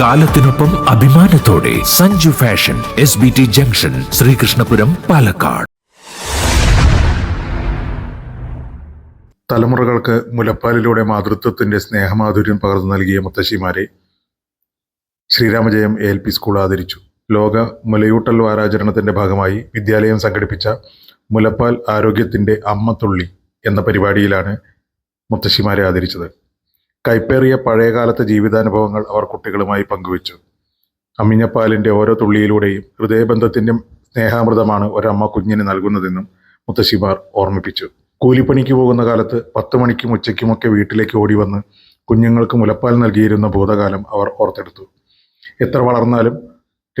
കാലത്തിനൊപ്പം അഭിമാനത്തോടെ Sanju fashion S B T junction Sreekrishnapuram Palakkad. തലമുറകൾക്ക് മുലപ്പാലിലൂടെ മാതൃത്വത്തിന്റെ സ്നേഹമാധുര്യം പകർന്നു നൽകിയ മുത്തശ്ശിമാരെ ശ്രീരാമജയം എൽ പി സ്കൂൾ ആദരിച്ചു. ലോക മുലയൂട്ടൽ വാരാചരണത്തിന്റെ ഭാഗമായി വിദ്യാലയം സംഘടിപ്പിച്ച മുലപ്പാൽ ആരോഗ്യത്തിന്റെ അമ്മത്തുള്ളി എന്ന പരിപാടിയിലാണ് മുത്തശ്ശിമാരെ ആദരിച്ചത്. കൈപ്പേറിയ പഴയകാലത്തെ ജീവിതാനുഭവങ്ങൾ അവർ കുട്ടികളുമായി പങ്കുവച്ചു. അമ്മിഞ്ഞപ്പാലിന്റെ ഓരോ തുള്ളിയിലൂടെയും ഹൃദയബന്ധത്തിന്റെയും സ്നേഹാമൃതമാണ് ഒരമ്മ കുഞ്ഞിന് നൽകുന്നതെന്നും മുത്തശ്ശിമാർ ഓർമ്മിപ്പിച്ചു. കൂലിപ്പണിക്ക് പോകുന്ന കാലത്ത് പത്ത് മണിക്കും ഉച്ചയ്ക്കുമൊക്കെ വീട്ടിലേക്ക് ഓടി വന്ന് കുഞ്ഞുങ്ങൾക്ക് മുലപ്പാൽ നൽകിയിരുന്ന ഭൂതകാലം അവർ ഓർത്തെടുത്തു. എത്ര വളർന്നാലും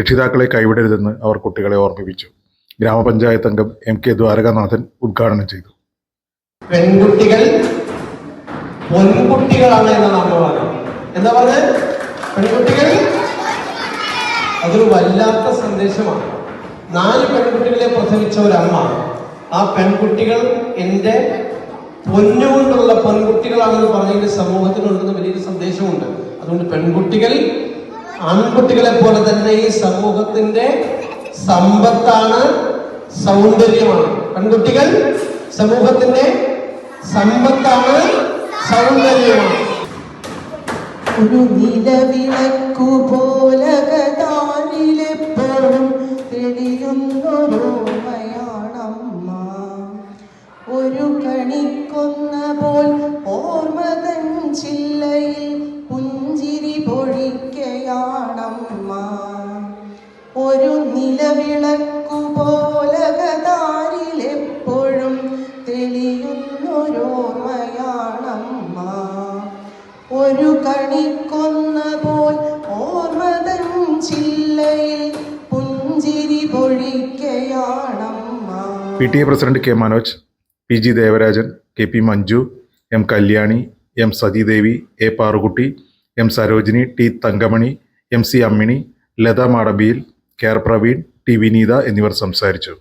രക്ഷിതാക്കളെ കൈവിടരുതെന്ന് അവർ കുട്ടികളെ ഓർമ്മിപ്പിച്ചു. ഗ്രാമപഞ്ചായത്ത് അംഗം എം കെ ദ്വാരകാനാഥൻ ഉദ്ഘാടനം ചെയ്തു. പെൺകുട്ടികൾ പൊൻകുട്ടികളാണ് എന്നാണ് നമ്മൾ പറഞ്ഞത് എന്താ പറഞ്ഞത്? പെൺകുട്ടികൾ? അതൊരു വല്ലാത്ത സന്ദേശമാണ്. നാല് പെൺകുട്ടികളെ പ്രസവിച്ച ഒരമ്മ. ആ പെൺകുട്ടികൾ എന്റെ പൊന്നുകൊണ്ടുള്ള പെൺകുട്ടികളാണെന്ന് പറഞ്ഞതിന്റെ സമൂഹത്തിനുണ്ടെന്ന് വലിയൊരു സന്ദേശമുണ്ട്. അതുകൊണ്ട് പെൺകുട്ടികൾ ആൺകുട്ടികളെ പോലെ തന്നെ ഈ സമൂഹത്തിന്റെ സമ്പത്താണ് സൗന്ദര്യമാണ്. പെൺകുട്ടികൾ സമൂഹത്തിന്റെ സമ്പത്താണ് സൗന്ദര്യമാണ് ഒരു നിലവിളക്കു പോലകതാനിലെപ്പോഴും തെളിയുന്നൊരോമയാണമ്മ ഒരു കണിക്കൊന്ന പോൽ ഓർമ്മതൻ ചില്ലയിൽ പുഞ്ചിരി പൊഴിക്കയാണമ്മ. ഒരു നിലവിളക്കു പോലകതാരിലെപ്പോഴും ഒരു കണിക്കൊന്ന ഓർമ്മതൻ ചില്ലയിൽ പുഞ്ചിരി പൊഴിക്കയാണമ്മ. P T A president K Manoj P G Devarajan K P Manju M Kalyani M Sathidevi A Parukutty M Sarojini T Thankamani M C Ammini Latha മാടബിയിൽ K R Praveen T Vineetha എന്നിവർ സംസാരിച്ചു.